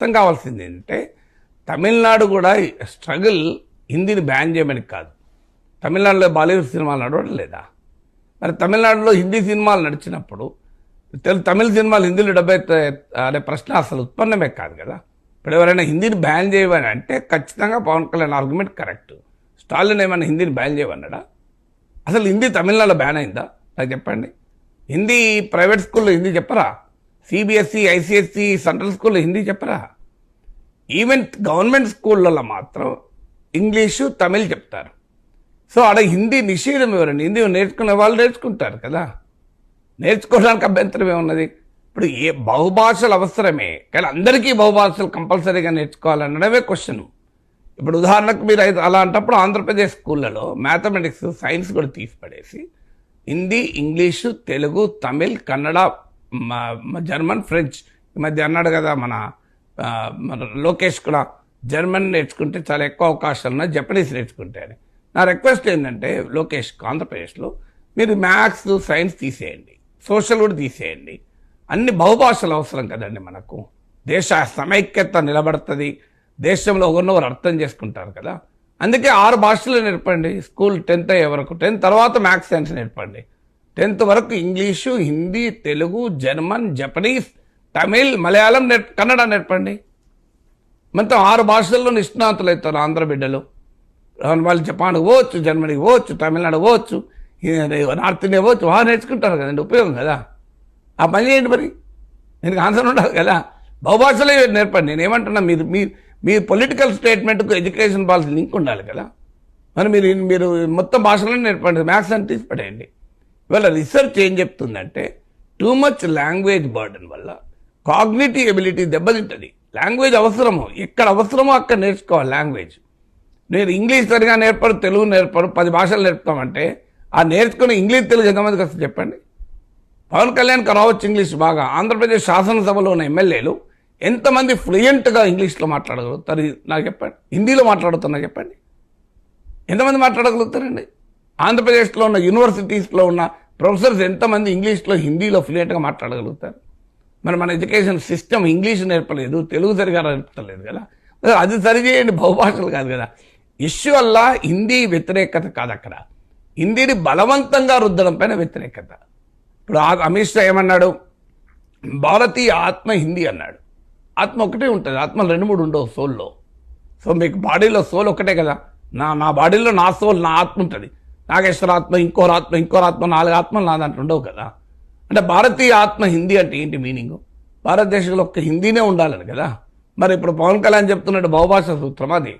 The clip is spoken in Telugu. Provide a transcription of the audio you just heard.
అర్థం కావాల్సింది ఏంటంటే తమిళనాడు కూడా స్ట్రగుల్ హిందీని బ్యాన్ చేయమని కాదు. తమిళనాడులో బాలీవుడ్ సినిమాలు నడవడం లేదా? మరి తమిళనాడులో హిందీ సినిమాలు నడిచినప్పుడు తెలు తమిళ సినిమాలు హిందీలో డబ్బై అనే ప్రశ్న అసలు ఉత్పన్నమే కాదు కదా? ఇప్పుడు ఎవరైనా హిందీని బ్యాన్ చేయమని అంటే ఖచ్చితంగా Pawan Kalyan argument correct. Stalin ఏమైనా హిందీని బ్యాన్ చేయమన్నాడా? అసలు హిందీ తమిళనాడులో బ్యాన్ అయిందా? నాకు చెప్పండి. హిందీ ప్రైవేట్ స్కూల్లో హిందీ చెప్పరా? సిబిఎస్ఈ ఐసిఎస్సి సెంట్రల్ స్కూల్లో హిందీ చెప్పరా? ఈవెన్ గవర్నమెంట్ స్కూళ్ళలో మాత్రం ఇంగ్లీషు తమిళ్ చెప్తారు. సో ఆడ హిందీ నిషేధం ఎవరండి? హిందీ నేర్చుకునే వాళ్ళు నేర్చుకుంటారు కదా. నేర్చుకోవడానికి అభ్యంతరం ఏమున్నది? ఇప్పుడు ఏ బహుభాషలు అవసరమే కానీ అందరికీ బహుభాషలు కంపల్సరీగా నేర్చుకోవాలనడమే క్వశ్చన్. ఇప్పుడు ఉదాహరణకు మీరు అయితే అలాంటప్పుడు ఆంధ్రప్రదేశ్ స్కూళ్ళలో మ్యాథమెటిక్స్ సైన్స్ కూడా తీసిపడేసి హిందీ ఇంగ్లీషు తెలుగు తమిళ్ కన్నడ మా జర్మన్ ఫ్రెంచ్ ఈ మధ్య అన్నాడు కదా మన మన లోకేష్ కూడా జర్మన్ నేర్చుకుంటే చాలా ఎక్కువ అవకాశాలు ఉన్నాయి జపనీస్ నేర్చుకుంటే అని. నా రిక్వెస్ట్ ఏంటంటే లోకేష్ ఆంధ్రప్రదేశ్లో మీరు మ్యాథ్స్ సైన్స్ తీసేయండి సోషల్ కూడా తీసేయండి. అన్ని బహుభాషలు అవసరం కదండి మనకు. దేశ సమైక్యత నిలబడుతుంది దేశంలో ఒకరినొకరు అర్థం చేసుకుంటారు కదా. అందుకే ఆరు భాషలు నేర్పండి స్కూల్ టెన్త్ అయ్యే వరకు. టెన్త్ తర్వాత మ్యాథ్స్ సైన్స్ నేర్పండి. టెన్త్ వరకు English Hindi Telugu German Japanese Tamil Malayalam నేర్ప Kannada నేర్పండి. మొత్తం ఆరు భాషల్లో నిష్ణాతులు అవుతారు ఆంధ్ర బిడ్డలు. వాళ్ళు జపాన్ పోవచ్చు జర్మనీకి పోవచ్చు తమిళనాడు పోవచ్చు నార్త్ ఇండియా పోవచ్చు బాగా నేర్చుకుంటారు కదండి ఉపయోగం కదా. ఆ పని చేయండి మరి. దీనికి ఆన్సర్ ఉండాలి కదా. బహుభాషలో నేర్పండి. నేను ఏమంటున్నా మీరు మీ మీ పొలిటికల్ స్టేట్మెంట్కు ఎడ్యుకేషన్ పాలసీ లింక్ ఉండాలి కదా. మరి మీరు మీరు మొత్తం భాషలను నేర్పండి. మ్యాథ్స్ అని తీసి పడేయండి. వీళ్ళ రీసెర్చ్ ఏం చెప్తుందంటే టూ మచ్ లాంగ్వేజ్ బర్డన్ వల్ల కాగ్నిటివ్ ఎబిలిటీ దెబ్బతింటుంది. లాంగ్వేజ్ అవసరము. ఎక్కడ అవసరమో అక్కడ నేర్చుకోవాలి లాంగ్వేజ్ నేను ఇంగ్లీష్ సరిగా నేర్పరు తెలుగు నేర్పరు పది భాషలు నేర్పుతామంటే ఆ నేర్చుకుని ఇంగ్లీష్ తెలుగు ఎంతమందికి వస్తుంది చెప్పండి? పవన్ కళ్యాణ్కి రావచ్చు ఇంగ్లీష్ బాగా. ఆంధ్రప్రదేశ్ శాసనసభలో ఉన్న ఎమ్మెల్యేలు ఎంతమంది ఫ్లూయెంట్గా ఇంగ్లీష్లో మాట్లాడగలుగుతారు? నాకు చెప్పండి. హిందీలో మాట్లాడుతున్నా చెప్పండి. ఎంతమంది మాట్లాడగలుగుతారండి? ఆంధ్రప్రదేశ్లో ఉన్న యూనివర్సిటీస్లో ఉన్న ప్రొఫెసర్స్ ఎంతమంది ఇంగ్లీష్లో హిందీలో ఫ్లూయెంట్గా మాట్లాడగలుగుతారు? మరి మన ఎడ్యుకేషన్ సిస్టమ్ ఇంగ్లీష్ నేర్పలేదు తెలుగు సరిగా నేర్పలేదు కదా? అది సరిచేయండి బహుభాషలు కాదు కదా? ఇష్యూ వల్ల హిందీ వ్యతిరేకత కాదు అక్కడ. హిందీని బలవంతంగా రుద్దడం పైన వ్యతిరేకత. ఇప్పుడు అమిత్ షా ఏమన్నాడు? భారతీయ ఆత్మ హిందీ అన్నాడు. ఆత్మ ఒకటే ఉంటుంది ఆత్మ రెండు మూడు ఉండవు సోల్లో. సో మీకు బాడీలో సోల్ ఒకటే కదా? నా నా బాడీలో నా సోల్ నా ఆత్మ ఉంటుంది. నాగేశ్వర ఆత్మ ఇంకోరాత్మ ఇంకోరు ఆత్మ నాలుగు ఆత్మలు నా దాంట్లో ఉండవు కదా. అంటే భారతీయ ఆత్మ హిందీ అంటే ఏంటి మీనింగ్? భారతదేశంలో ఒక్క హిందీనే ఉండాలని కదా. మరి ఇప్పుడు పవన్ కళ్యాణ్ చెప్తున్నట్టు బహుభాష సూత్రం అది.